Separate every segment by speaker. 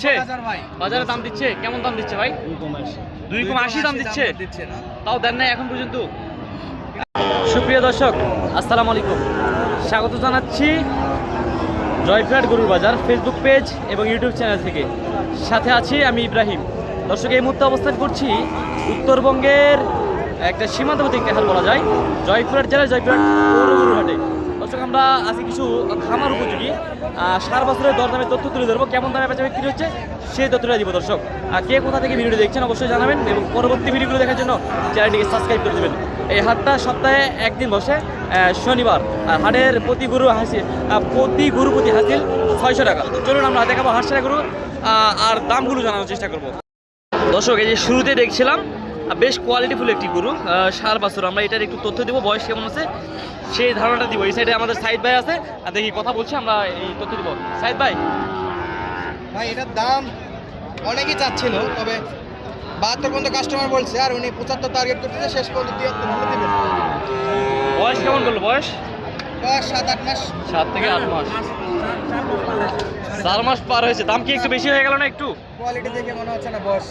Speaker 1: দিচ্ছে?
Speaker 2: ভাই।
Speaker 1: বাজারে দাম দিচ্ছে? কেমন দাম দিচ্ছে ভাই? দুই কম আশি। দাম দিচ্ছে?
Speaker 2: দিচ্ছে না।
Speaker 1: তাও দেন নাই এখন পর্যন্ত? সুপ্রিয় দর্শক আসসালামু আলাইকুম। স্বাগত জানাচ্ছি জয়ফ্রাট গরুর বাজার ফেসবুক পেজ এবং ইউটিউব চ্যানেল থেকে। সাথে আছি আমি ইব্রাহিম। দর্শক এই মুহূর্তে অবস্থান করছি উত্তরবঙ্গের একটা সীমান্তবর্তী কেহাল বলা যায় জয়পুরহাট জেলার জয়পুরহাট পৌর গরুর হাটে। দর্শক, আমরা আজকে কিছু খামার উপযোগী সার বছরের দরদামে তথ্য তুলে ধরবো। কেমন দামে বেচা বিক্রি হচ্ছে সেই তথ্যটা দিব দর্শক। কে কোথা থেকে ভিডিওটি দেখছেন অবশ্যই জানাবেন এবং পরবর্তী ভিডিওগুলো দেখার জন্য চ্যানেলটিকে সাবস্ক্রাইব করে দেবেন। এই হাটটা সপ্তাহে একদিন বসে শনিবার। আর হাটের প্রতি গুরু হাসিল প্রতি গরু প্রতি হাসিল ছয়শো টাকা। চলুন আমরা দেখাবো হাট সারা গরু আর দামগুলো জানানোর চেষ্টা করব। দর্শক, এই যে শুরুতে দেখছিলাম বেশ কোয়ালিটিফুল একটি গরু। সার বাছুর আমরা এটার একটু তথ্য দিব বয়স কেমন আছে সেই ধারণাটা দিব। এই সাইডে আমাদের সাইদ ভাই আছে আর দেখি কথা বলছি আমরা এই তথ্য দিব। সাইদ ভাই।
Speaker 2: ভাই এটার দাম অনেকই চাচ্ছিল তবে বাহাত্তর পর্যন্ত কাস্টমার বলছে আর উনি পঁচাত্তর টার্গেট করতেছে শেষ পর্যন্ত তিয়াত্তর
Speaker 1: বয়স কেমন করল বয়স
Speaker 2: বয়স? সাত
Speaker 1: থেকে আট মাস। চার মাস পার হয়েছে। দাম কি একটু বেশি হয়ে গেল না একটু?
Speaker 2: কোয়ালিটি দেখে মনে হচ্ছে না বয়স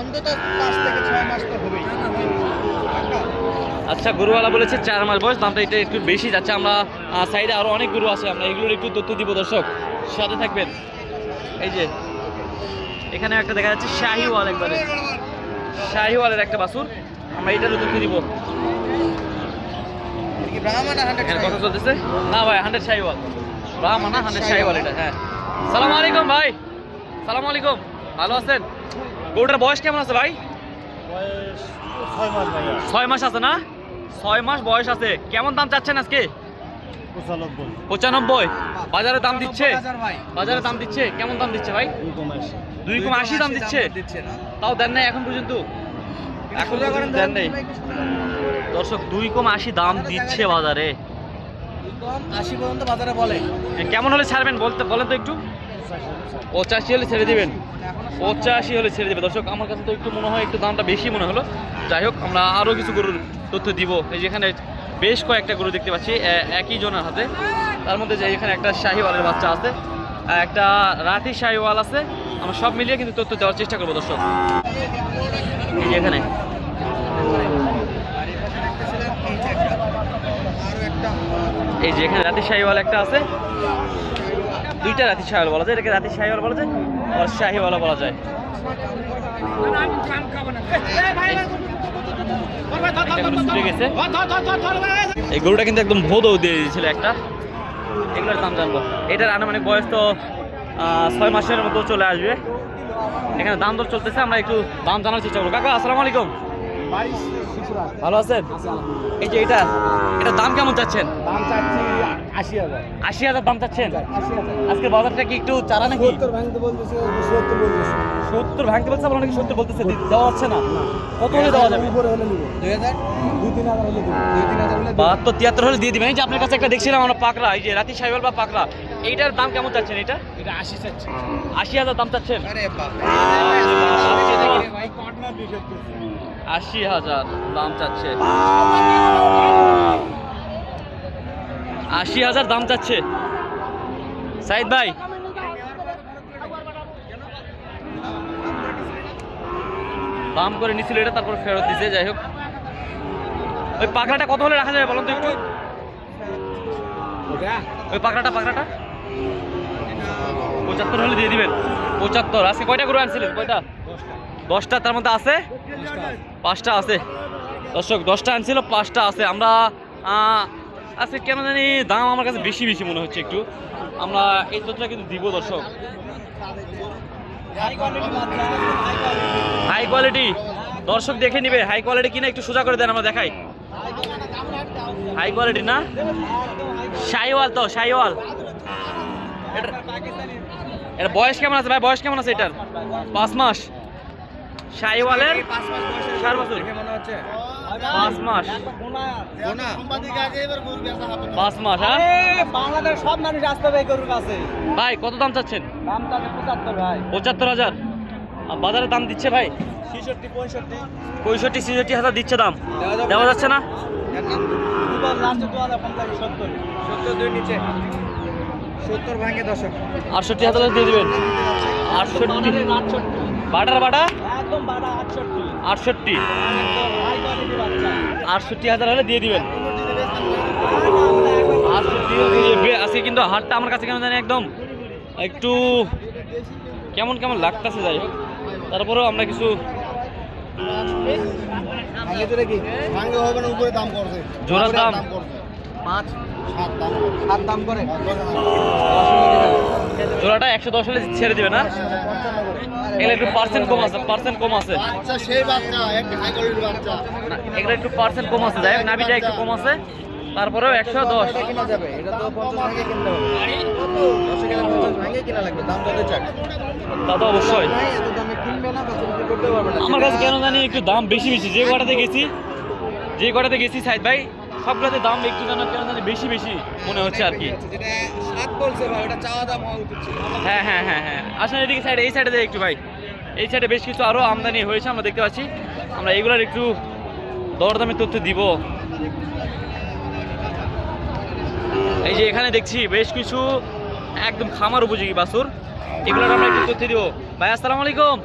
Speaker 2: অন্তত পাঁচ থেকে ছয় মাস তো হবেই।
Speaker 1: আচ্ছা গরুওয়ালা বলেছে চার মাস বয়স। দামটা এটা একটু বেশি যাচ্ছে। আমরা সাইডে আরও অনেক গরু আছে। আমরা এগুলোর একটু তথ্য দিব দর্শক। সাথে থাকবেন। এই যে এখানে একটা দেখা যাচ্ছে শাহিওয়াল একবারে। শাহিওয়ালের একটা বাসুর আমরা এটারও তথ্য দিব। কথা চলতেছে? না ভাই হান্ড্রেড শাহিওয়াল ব্রাহ্মণা হান্ড্রেড শাহিওয়াল এটা হ্যাঁ। সালাম আলাইকুম ভাই। সালাম আলাইকুম। ভালো আছেন? গরুটার বয়স কেমন আছে ভাই?
Speaker 2: ছয় মাস
Speaker 1: আছে না? ছয় মাস বয়স আছে। কেমন দাম চাচ্ছেন আজকে?
Speaker 2: পঁচানব্বই।
Speaker 1: বাজারে দাম দিচ্ছে? বাজারে দাম দিচ্ছে? কেমন দাম দিচ্ছে ভাই?
Speaker 2: দুই কম আশি
Speaker 1: দাম দিচ্ছে?
Speaker 2: দিচ্ছে না।
Speaker 1: তাও দেন নাই এখন পর্যন্ত? এখন দেন নাই। দর্শক দুই কম আশি দাম দিচ্ছে বাজারে।
Speaker 2: আশি পর্যন্ত বাজারে বলে।
Speaker 1: কেমন হলে ছাড়বেন? বলতে বলেন তো একটু। পঁচাশি হলে ছেড়ে দিবেন। পঁচাশি হলে ছেড়ে দেবে দর্শক আমার কাছে তো একটু মনে হয় একটু দামটা বেশি মনে হলো। যাই হোক আমরা আরও কিছু গরুর তথ্য দিব। এই যেখানে বেশ কয়েকটা গরু দেখতে পাচ্ছি একই জনের হাতে। তার মধ্যে যে এখানে একটা শাহিওয়ালের বাচ্চা আছে একটা রাতি শাহিওয়াল আছে। আমরা সব মিলিয়ে কিন্তু তথ্য দেওয়ার চেষ্টা করব দর্শক। এই যে এখানে এই যে এখানে রাতি শাহিওয়াল একটা আছে। দুইটা রাতি শাহিওয়াল বলা যায়। এটাকে রাতি শাহিওয়াল বলা যায় আর শাহিওয়ালা বলা যায়। এই গরুটা কিন্তু একদম ভোদও দিয়ে দিয়েছিল একটা। এগুলোর দাম জানব। এটার আনুমানিক বয়স তো ছয় মাসের মতো চলে আসবে। এখানে দাম দর চলতেছে, আমরা একটু দাম জানার চেষ্টা করব। কাকা, আসসালামু আলাইকুম। ভালো আছেন? এই যে এটা এটার দাম কেমন চাচ্ছেন?
Speaker 2: দাম চাচ্ছি আশি হাজার।
Speaker 1: আশি হাজার দাম চাচ্ছেন? আজকে বাজারটা কি একটু চারা নাকি?
Speaker 2: সত্তর ভাঙতে
Speaker 1: বলছে আপনার নাকি সত্তর বলতেছে দেওয়া যাচ্ছে না। কত হলে দেওয়া যাবে?
Speaker 2: দুই হাজার।
Speaker 1: বাহাত্তর তিয়াত্তর হলে দিয়ে দিবেন। এই যে আপনার কাছে একটা দেখছিলাম আমরা পাকড়া এই যে রাতি সাইবল বা পাকড়া এইটার দাম কেমন চাচ্ছেন এটা?
Speaker 2: এটা আশি চাচ্ছি।
Speaker 1: আশি হাজার দাম চাচ্ছেন
Speaker 2: আরে বাপ ভাই পার্টনার বিশেষ
Speaker 1: আশি হাজার দাম চাচ্ছে। আশি হাজার দাম চাচ্ছে। সাইদ ভাই। দাম করে নিছিল এটা, তারপর ফেরত দিছে, যাই হোক। ওই পাকড়াটা কত হলে রাখা যাবে বলুন তো একটু? ওই পাকড়াটা পাকড়াটা। পঁচাত্তর হলে দিয়ে দিবেন। পঁচাত্তর। আজকে কয়টা করে আনছিলেন? কয়টা? দশটা তার মধ্যে আছে? পাঁচটা আছে। দর্শক, দশটা আনছিল পাঁচটা আছে। আমরা আজকে কেন জানি দাম আমার কাছে বেশি বেশি মনে হচ্ছে একটু। আমরা এই তথ্যটা কিন্তু দিব, দর্শক। হাই কোয়ালিটি দর্শক দেখে নিবে হাই কোয়ালিটি কিনা একটু সোজা করে দেন, আমরা দেখাই। হাই কোয়ালিটি না? শাহিওয়াল তো, শাহিওয়াল। এটা বয়স কেমন আছে ভাই? বয়স কেমন আছে এটার? পাঁচ মাস। শাহিওয়ালের চার বছর।
Speaker 2: মনে হচ্ছে।
Speaker 1: পাঁচ মাস।
Speaker 2: গোনা
Speaker 1: পাঁচ মাস হ্যাঁ?
Speaker 2: বাংলাদেশ সব মানুষ আসতে হবে গরুর কাছে।
Speaker 1: ভাই কত দাম চাচ্ছেন?
Speaker 2: দাম পঁচাত্তর ভাই।
Speaker 1: পঁচাত্তর হাজার? আর বাজারে দাম দিচ্ছে ভাই?
Speaker 2: ছেষট্টি পঁয়ষট্টি।
Speaker 1: পঁয়ষট্টি ছেষট্টি হাজার দিচ্ছে দাম। দেওয়া যাচ্ছে না?
Speaker 2: সত্তর। দুই নিচে। সত্তর ভাঙে দশক।
Speaker 1: আটষট্টি হাজার দিয়ে দিবেন। আটষট্টি। বাটার বাটা
Speaker 2: একদম বাটা আটষট্টি।
Speaker 1: আটষট্টি। আটষট্টি হাজার হলে দিয়ে দিবেন। আজকে কিন্তু হাটটা আমার কাছে কেমন জানি একদম একটু কেমন কেমন লাগতেছে যাই হোক। তারপরেও আমরা কিছু
Speaker 2: দেখি
Speaker 3: ভাঙলে হবে না উপরে দাম করছে।
Speaker 1: জোড়ার দাম?
Speaker 3: করছে।
Speaker 2: পাঁচ।
Speaker 3: সাত দাম।
Speaker 2: সাত দাম করে।
Speaker 1: জোড়াটা একশো দশ হলে ছেড়ে দিবে না? এগুলো একটু পার্সেন্ট কম আছে পার্সেন্ট কম আছে। এগুলো একটু পার্সেন্ট কম আছে যাই হোক নাবিটা একটু কম আছে। তারপরেও একশো দশ।
Speaker 2: তো
Speaker 1: তা অবশ্যই। আমার কাছে কেন জানি একটু দাম বেশি বেশি। যে কটাতে গেছি যে কটাতে গেছি সাইদ ভাই সবগুলোতে দাম একটু যেন কেন জানি বেশি বেশি মনে হচ্ছে আর কি।
Speaker 2: যেটা সাত বলছে ভাই ওটা চাওয়া দাম হওয়া উচিত ছিল।
Speaker 1: হ্যাঁ হ্যাঁ হ্যাঁ হ্যাঁ। আসলে এদিকে সাইডে এই সাইডে যাই একটু ভাই। এই সাইডে বেশ কিছু আরও আমদানি হয়েছে আমরা দেখতে পাচ্ছি। আমরা এইগুলোর একটু দরদামি তথ্য দিব। এই যে এখানে দেখছি বেশ কিছু একদম খামার উপযোগী বাসুর এগুলোর আমরা একটু তথ্য দিব। ভাই আসসালামু আলাইকুম।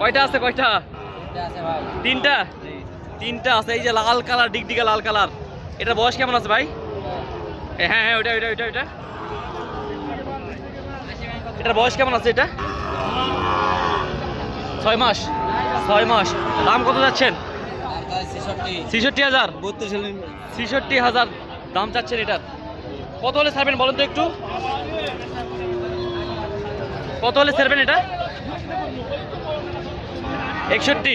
Speaker 1: কয়টা আছে কয়টা? তিনটা? তিনটা আছে এই যে লাল কালার ডিগডিগা লাল কালার। এটার বয়স কেমন আছে ভাই? হ্যাঁ হ্যাঁ ওইটা ওইটা ওইটা ওইটা। এটার বয়স কেমন আছে এটা? ছয় মাস ছয় মাস। দাম কত যাচ্ছেন? ছেষট্টি হাজার। ছেষট্টি হাজার দাম চাচ্ছেন এটার। কত হলে ছাড়বেন বলুন তো একটু? কত হলে ছাড়বেন এটা? একষট্টি।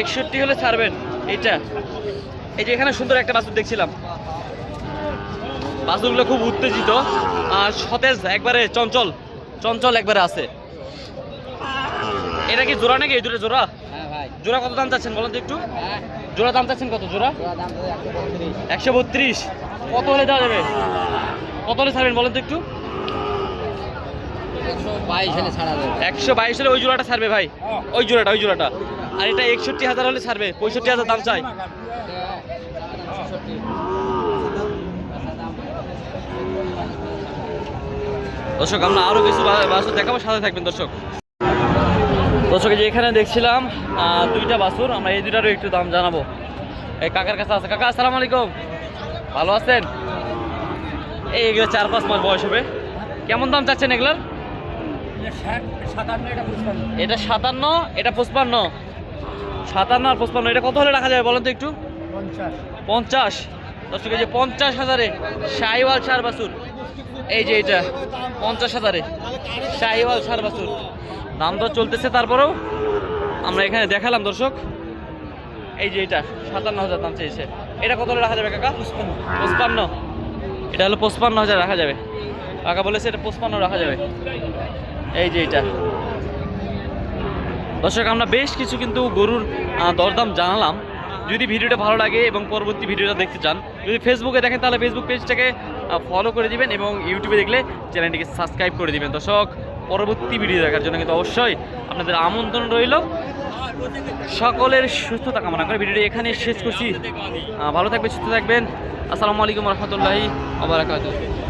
Speaker 1: একষট্টি হলে ছাড়বেন, এইটা। এই যে এখানে সুন্দর একটা বাছুর দেখছিলাম। বাছুরগুলো খুব উত্তেজিত। আর সতেজ একবারে চঞ্চল চঞ্চল একবারে আছে। এটা কি জোড়া নাকি? এই দুটো জোড়া?
Speaker 2: হ্যাঁ ভাই।
Speaker 1: জোড়া কত দাম চাচ্ছেন বলুন তো একটু?
Speaker 2: হ্যাঁ।
Speaker 1: জোড়া দাম চাচ্ছেন কত জোড়া?
Speaker 2: একশো বত্রিশ।
Speaker 1: কত হলে দেওয়া যাবে? কত হলে ছাড়বেন বলেন তো একটু?
Speaker 2: একশো বাইশ হলে
Speaker 1: ওই জোড়াটা ছাড়বে ভাই। ওই জোড়াটা ওই জোড়াটা। আর এটা একষট্টি হাজার হলে ছাড়বে। পঁয়ষট্টি হাজার দাম চাই। দর্শক আমরা আরও কিছু বা- বাছুর দেখাবো সাথে থাকবেন দর্শক। দর্শক যে এখানে দেখছিলাম দুইটা বাছুর আমরা এই দুইটারও একটু দাম জানাব। এই কাকার কাছে আছে। কাকা আসসালামু আলাইকুম। ভালো আছেন? এই এগুলো চার পাঁচ মাস বয়স হবে। কেমন দাম চাচ্ছেন এগুলোর? এটা সাতান্ন এটা পঁচপান্ন। সাতান্ন আর পঁচপান্ন এটা কত হলে রাখা যাবে বলেন তো একটু? পঞ্চাশ। দর্শক এই যে পঞ্চাশ হাজারে শাহিওয়াল সার বাছুর এই যে এটা, পঞ্চাশ হাজারে। শাহিওয়াল সার বাছুর দাম তো চলতেছে তারপরেও আমরা এখানে দেখালাম, দর্শক। এই যে এটা, সাতান্ন হাজার দাম চেয়েছে। এটা কত রাখা যাবে, কাকা? পঁচপান্ন। এটা হলো পঁচপান্ন হাজার রাখা যাবে। কাকা বলেছে এটা পঁচপান্ন রাখা যাবে। এই যে এটা। দর্শক, আমরা বেশ কিছু কিন্তু গরুর দরদাম জানালাম। যদি ভিডিওটা ভালো লাগে এবং পরবর্তী ভিডিওটা দেখতে চান যদি ফেসবুকে দেখেন, তাহলে ফেসবুক পেজটাকে ফলো করে দিবেন এবং ইউটিউবে দেখলে চ্যানেলটিকে সাবস্ক্রাইব করে দিবেন। দর্শক, পরবর্তী ভিডিও দেখার জন্য কিন্তু অবশ্যই আপনাদের আমন্ত্রণ রইল। সকলের সুস্থতা কামনা করে ভিডিওটি এখানে শেষ করছি। ভালো থাকবে সুস্থ থাকবেন। আসসালামু আলাইকুম রহমতুল্লাহি আবরাকাতুহ